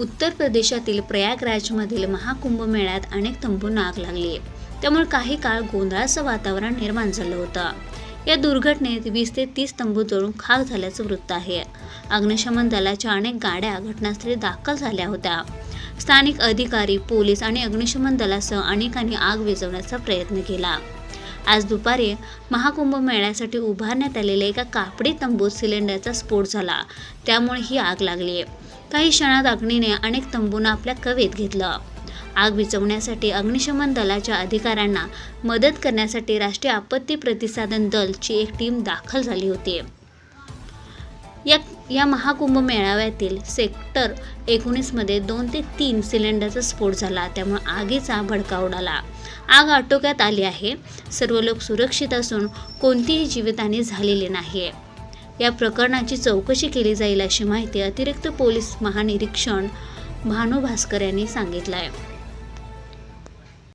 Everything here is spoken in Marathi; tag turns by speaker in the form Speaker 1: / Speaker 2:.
Speaker 1: उत्तर प्रदेशातील प्रयागराजमधील महाकुंभ मेळ्यात अनेक तंबूंना आग लागली. त्यामुळे काही काळ गोंधळाचं वातावरण निर्माण झालं होतं. या दुर्घटनेत वीस ते तीस तंबू जळून खाक झाल्याचं वृत्त आहे. अग्निशमन दलाच्या अनेक गाड्या घटनास्थळी दाखल झाल्या होत्या. स्थानिक अधिकारी पोलीस आणि अग्निशमन दलासह अनेकांनी आग विझवण्याचा प्रयत्न केला. आज दुपारी महाकुंभ मेळ्यासाठी उभारण्यात आलेल्या एका कापडी तंबूत सिलेंडरचा स्फोट झाला. त्यामुळे ही आग लागली. काही क्षणात अग्नीने अनेक तंबूंना आपल्या कवेत घेतलं. आग विझवण्यासाठी अग्निशमन दलाच्या अधिकाऱ्यांना मदत करण्यासाठी राष्ट्रीय आपत्ती प्रतिसादन दलची एक टीम दाखल झाली होती. या या महाकुंभ मेळाव्यातील सेक्टर एकोणीसमध्ये दोन ते तीन सिलेंडरचा स्फोट झाला त्यामुळे आगीचा भडका उडाला. आग आटोक्यात आली आहे. सर्व लोक सुरक्षित असून कोणतीही जीवितहानी झालेली नाही. या प्रकरणाची चौकशी केली जाईल अशी माहिती अतिरिक्त पोलीस महानिरीक्षण भानू भास्कर यांनी सांगितलं आहे.